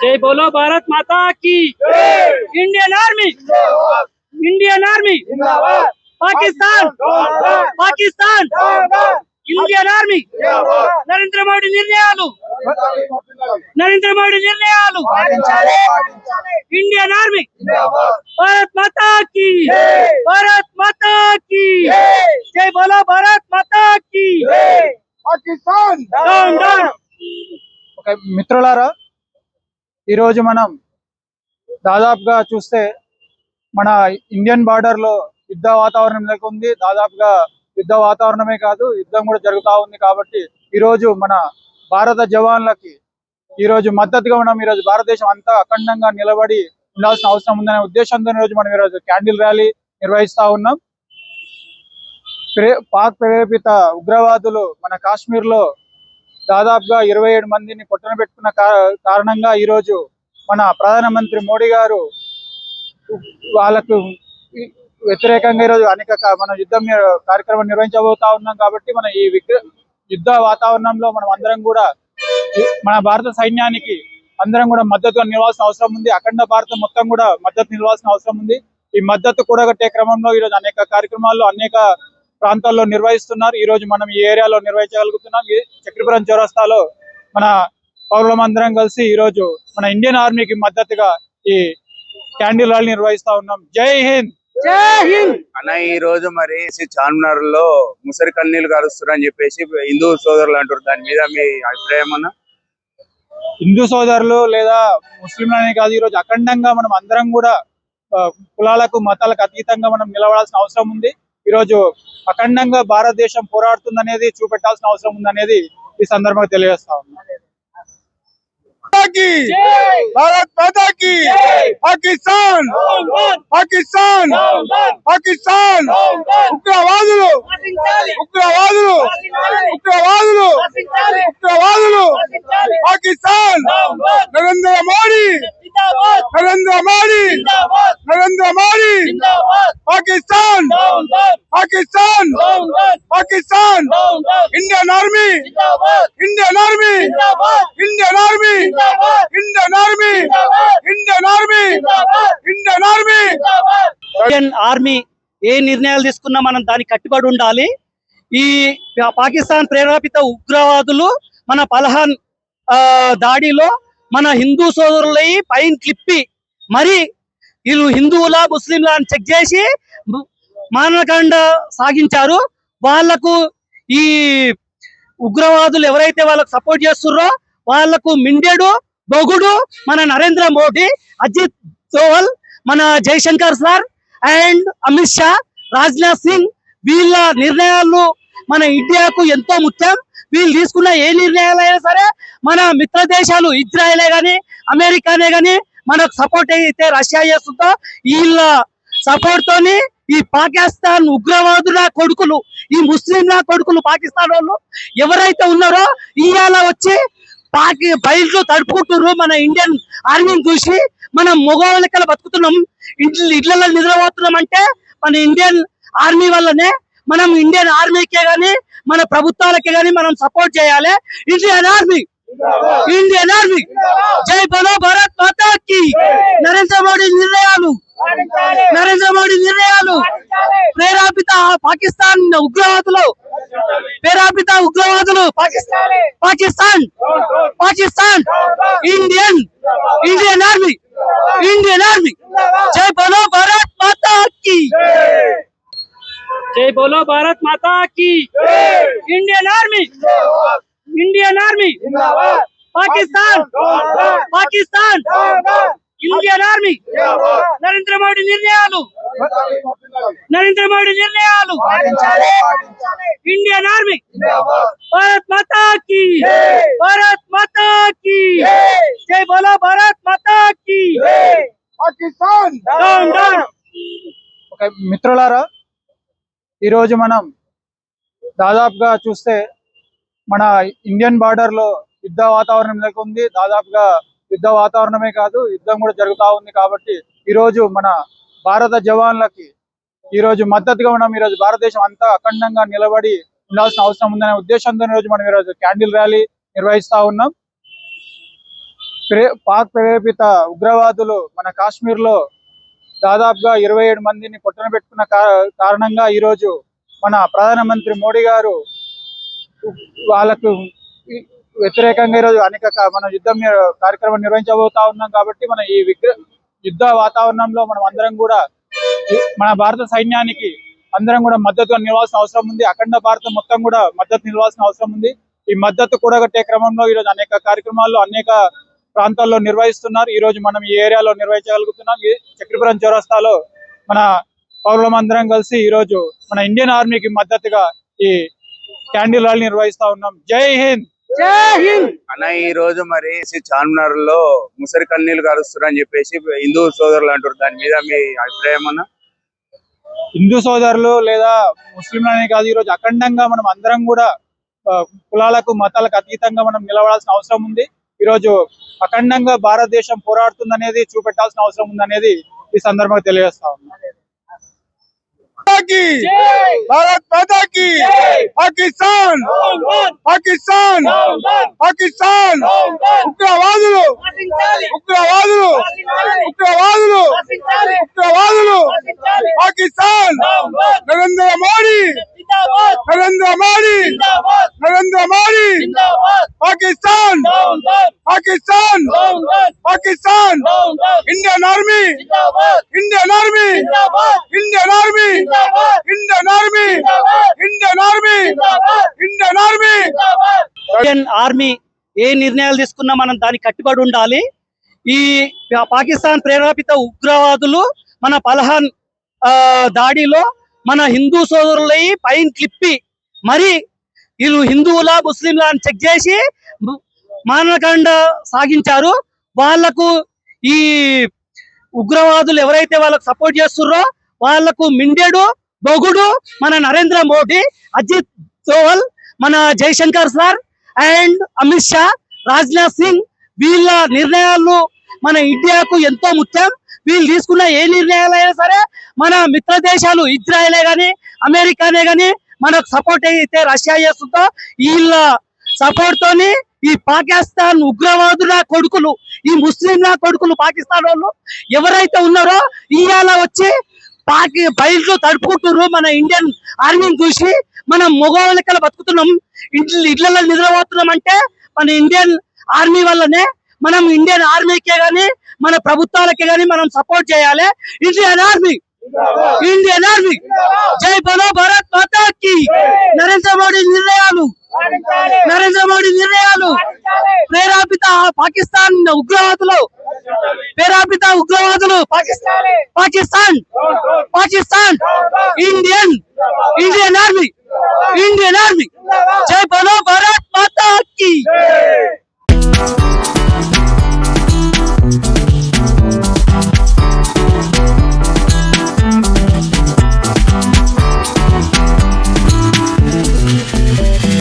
జై బోలో భారత్ మాతా కి Indian army Indian army Pakistan Pakistan Indian army Narendra Modi నిర్ణయాలు నరేంద్ర మోడీ నిర్ణయాలు ఇండియన్ ఆర్మీ భారత్ మాతా భారత్ మాతా జై బోలో భారత్ మాతా పాకిస్తాన్! ఒక మిత్రులారా ఈరోజు మనం దాదాపుగా చూస్తే మన ఇండియన్ బార్డర్లో యుద్ధ వాతావరణం నెలకొంది. దాదాపుగా యుద్ధ వాతావరణమే కాదు యుద్ధం కూడా జరుగుతా ఉంది కాబట్టి ఈ రోజు మన భారత జవాన్లకి ఈ రోజు మద్దతుగా మనం ఈ రోజు భారతదేశం అంతా అఖండంగా నిలబడి ఉండాల్సిన అవసరం ఉందనే ఉద్దేశంతో ఈ రోజు మనం ఈ రోజు క్యాండిల్ ర్యాలీ నిర్వహిస్తా ఉన్నాం. పాక్ ప్రేరేపిత ఉగ్రవాదులు మన కాశ్మీర్లో దాదాపుగా ఇరవై ఏడు మందిని పొట్టన పెట్టుకున్న కారణంగా ఈరోజు మన ప్రధానమంత్రి మోడీ గారు వాళ్ళకు వ్యతిరేకంగా ఈరోజు అనేక మన యుద్ధం కార్యక్రమం నిర్వహించబోతా ఉన్నాం కాబట్టి మన ఈ యుద్ధ వాతావరణంలో మనం అందరం కూడా మన భారత సైన్యానికి అందరం కూడా మద్దతుగా నిలవాల్సిన అవసరం ఉంది. అఖండ భారతం మొత్తం కూడా మద్దతు నిలవాల్సిన అవసరం ఉంది. ఈ మద్దతు కూడగట్టే క్రమంలో ఈరోజు అనేక కార్యక్రమాల్లో అనేక ప్రాంతాల్లో నిర్వహిస్తున్నారు. ఈ రోజు మనం ఈ ఏరియాలో నిర్వహించగలుగుతున్నాం. ఈ చక్రపురం చౌరస్తాలో మన పౌరులమందరం కలిసి ఈ రోజు మన ఇండియన్ ఆర్మీకి మద్దతుగా ఈ క్యాండిల్ ర్యాలీ నిర్వహిస్తా ఉన్నాం. జై హింద్! జై హింద్! అన్న ఈ రోజు మరి చార్మినార్లో ముసరి కన్నీళ్ళు కలుస్తున్నారు అని చెప్పేసి హిందూ సోదరులు అంటారు. దాని మీద మీ అభిప్రాయం అన్న హిందూ సోదరులు లేదా ముస్లింలు అనే కాదు ఈ రోజు అఖండంగా మనం అందరం కూడా కులాలకు మతాలకు అతీతంగా మనం నిలబడాల్సిన అవసరం ఉంది. ఈ రోజు అఖండంగా భారతదేశం పోరాడుతుంది అనేది చూపెట్టాల్సిన అవసరం ఉందనేది ఈ సందర్భంగా తెలియజేస్తా ఉన్నాం. భారత్ మాతా పాకిస్తాన్ పాకిస్తాన్ పాకిస్తాన్ ఉగ్రవాదులు ఉగ్రవాదులు ఉగ్రవాదులు ఉగ్రవాదులు Pakistan Narendra Modi Narendra Modi Narendra Modi Pakistan! Pakistan! Pakistan! Indian army! Indian army! Indian army! Indian army! Indian army! Indian army! Indian army ఏ నిర్ణయాలు తీసుకున్నా మనం దానికి కట్టుబడి ఉండాలి. ఈ పాకిస్తాన్ ప్రేరేపిత ఉగ్రవాదులు మన పలహాన్ ఆ, దాడిలో మన హిందూ సోదరులై పైన క్లిప్పి మరి వీళ్ళు హిందువులా ముస్లింలా అని చెక్ చేసి మానకాండ సాగించారు. వాళ్ళకు ఈ ఉగ్రవాదులు ఎవరైతే వాళ్ళకు సపోర్ట్ చేస్తున్నారో వాళ్ళకు మిండెడు బొగుడు మన నరేంద్ర మోడీ అజిత్ దోవల్ మన జైశంకర్ సార్ అండ్ అమిత్ షా రాజ్నాథ్ సింగ్ వీళ్ళ నిర్ణయాలు మన ఇండియాకు ఎంతో ముఖ్యం. వీళ్ళు తీసుకున్న ఏ నిర్ణయాలైనా సరే మన మిత్ర దేశాలు ఇజ్రాయలే గాని అమెరికానే గాని మనకు సపోర్ట్ అయితే రష్యా చేస్తుందో వీళ్ళ సపోర్ట్ తోని ఈ పాకిస్తాన్ ఉగ్రవాదుల కొడుకులు ఈ ముస్లింల కొడుకులు పాకిస్తాన్ వాళ్ళు ఎవరైతే ఉన్నారో ఇవాళ వచ్చి పాకి బయలు తడుపుకుంటున్నారు మన ఇండియన్ ఆర్మీని చూసి మనం మగవాళ్ళకెళ్ళ బతుకుతున్నాం ఇంట్లో ఇళ్ళలో నిద్రపోతున్నాం అంటే మన ఇండియన్ ఆర్మీ వల్లనే మనం ఇండియన్ ఆర్మీకే గాని మన ప్రభుత్వాలకే గాని మనం సపోర్ట్ చేయాలి. Indian army Indian army. జై బలో భారత్ మాతా కి. నరేంద్ర మోడీ నిర్ణయాలు. నరేంద్ర మోడీ నిర్ణయాలు. ప్రేరేపిత పాకిస్తాన్ ఉగ్రవాదులు. ప్రేరేపిత ఉగ్రవాదులు. Pakistan. Pakistan. Pakistan Indian. Indian army. Indian army. జై బలో భారత్ మాతా కి. జై. బోలో భారత్ మాతా కి. Indian army. Indian army Pakistan Pakistan Indian army Narendra Modi నిర్ణయాలు నరేంద్ర మోడీ నిర్ణయాలు ఇండియన్ ఆర్మీ భారత్ మాతా కి భారత్ మాతా కి జై బోలో భారత్ మాతా కి పాకిస్తాన్ మిత్రులారా ఈరోజు మనం దాదాపుగా చూస్తే మన ఇండియన్ బార్డర్లో యుద్ధ వాతావరణం నెలకొంది. దాదాపుగా యుద్ధ వాతావరణమే కాదు యుద్ధం కూడా జరుగుతా ఉంది కాబట్టి ఈ రోజు మన భారత జవాన్లకి ఈ రోజు మద్దతుగా మనం ఈ రోజు భారతదేశం అంతా అఖండంగా నిలబడి ఉండాల్సిన అవసరం ఉందనే ఉద్దేశంతో ఈరోజు రోజు మనం ఈరోజు క్యాండిల్ ర్యాలీ నిర్వహిస్తా ఉన్నాం. ప్రే- పాక్ ప్రేరేపిత ఉగ్రవాదులు మన కాశ్మీర్లో దాదాపుగా ఇరవై ఏడు మందిని పొట్టన పెట్టుకున్న కారణంగా ఈ రోజు మన ప్రధానమంత్రి మోడీ గారు వాళ్ళకు వ్యతిరేకంగా ఈరోజు అనేక మనం మన యుద్ధం కార్యక్రమం నిర్వహించబోతా ఉన్నాం కాబట్టి మన ఈ విగ్ర యుద్ధ వాతావరణంలో మనం అందరం కూడా మన భారత సైన్యానికి అందరం కూడా మద్దతుగా నిలవాల్సిన అవసరం ఉంది. అఖండ భారతం మొత్తం కూడా మద్దతు నిలవాల్సిన అవసరం ఉంది. ఈ మద్దతు కూడగట్టే క్రమంలో ఈరోజు అనేక కార్యక్రమాల్లో అనేక ప్రాంతాల్లో నిర్వహిస్తున్నారు. ఈ రోజు మనం ఈ ఏరియాలో నిర్వహించగలుగుతున్నాం. ఈ చక్రపురం చౌరస్తాలో మన పౌరులమందరం కలిసి ఈ రోజు మన ఇండియన్ ఆర్మీకి మద్దతుగా ఈ క్యాండిల్ ర్యాలీ నిర్వహిస్తా ఉన్నాం. జై హింద్. జై హింద్. అన్న ఈ రోజు మరి చార్మినార్లో ముసరి కన్నీళ్ళు కలుస్తున్నారు అని చెప్పేసి హిందూ సోదరులు అంటారు దాని మీద మీ అభిప్రాయం అన్న? హిందూ సోదరులు లేదా ముస్లింలనే కాదు ఈ రోజు అఖండంగా మనం అందరం కూడా కులాలకు మతాలకు అతీతంగా మనం నిలబడాల్సిన అవసరం ఉంది. ఈ రోజు అఖండంగా భారతదేశం పోరాడుతుందనేది చూపెట్టాల్సిన అవసరం ఉందనేది ఈ సందర్భంగా తెలియజేస్తా ఉన్నాం. भारत माता की पाकिस्तान పాకిస్తాన్ పాకిస్తాన్ ఉగ్రవాదులు ఉగ్రవాదులు ఉగ్రవాదులు ఉగ్రవాదులు Pakistan Narendra Modi Narendra Modi! Narendra Modi! Pakistan! Pakistan! Pakistan! Indian army! Indian army! Indian army! Indian army! Indian army! Indian army! Indian army ఏ నిర్ణయాలు తీసుకున్నా మనం దానికి కట్టుబడి ఉండాలి. ఈ పాకిస్తాన్ ప్రేరేపిత ఉగ్రవాదులు మన పలహాన్ ఆ, దాడిలో మన హిందూ సోదరులై పైన క్లిప్పి మరి వీళ్ళు హిందువులా ముస్లింలా అని చెక్ చేసి మానకాండ సాగించారు. వాళ్ళకు ఈ ఉగ్రవాదులు ఎవరైతే వాళ్ళకు సపోర్ట్ చేస్తున్నారో వాళ్ళకు మిండెడు బొగుడు మన నరేంద్ర మోడీ అజిత్ దోవల్ మన జైశంకర్ సార్ అండ్ అమిత్ షా రాజ్నాథ్ సింగ్ వీళ్ళ నిర్ణయాలు మన ఇండియాకు ఎంతో ముఖ్యం. వీళ్ళు తీసుకున్న ఏ నిర్ణయాలు అయినా సరే మన మిత్ర దేశాలు ఇజ్రాయలే గాని అమెరికానే గాని మనకు సపోర్ట్ అయితే రష్యా చేస్తుందో వీళ్ళ సపోర్ట్ తోని ఈ పాకిస్తాన్ ఉగ్రవాదుల కొడుకులు ఈ ముస్లింల కొడుకులు పాకిస్తాన్ వాళ్ళు ఎవరైతే ఉన్నారో ఇవాళ వచ్చి పాకి బయలు తడుపుకుంటున్నారు మన ఇండియన్ ఆర్మీని చూసి మనం మగవాళ్ళకల్లా బతుకుతున్నాం. ఇంట్లో ఇళ్ళలో నిద్రపోతున్నాం అంటే మన ఇండియన్ ఆర్మీ వల్లనే మనం ఇండియన్ ఆర్మీకే గాని మన ప్రభుత్వాలకే గాని మనం సపోర్ట్ చేయాలి. ఇండియన్ ఆర్మీ ఇండియన్ ఆర్మీ జై బలో భారత్ మాతాకి నరేంద్ర మోడీ నిర్ణయాలు. నరేంద్ర మోడీ నిర్ణయాలు. ప్రేరేపిత పాకిస్తాన్ ఉగ్రవాదులు. ప్రేరేపిత ఉగ్రవాదులు. Pakistan. Pakistan. Pakistan. Indian Indian army Indian army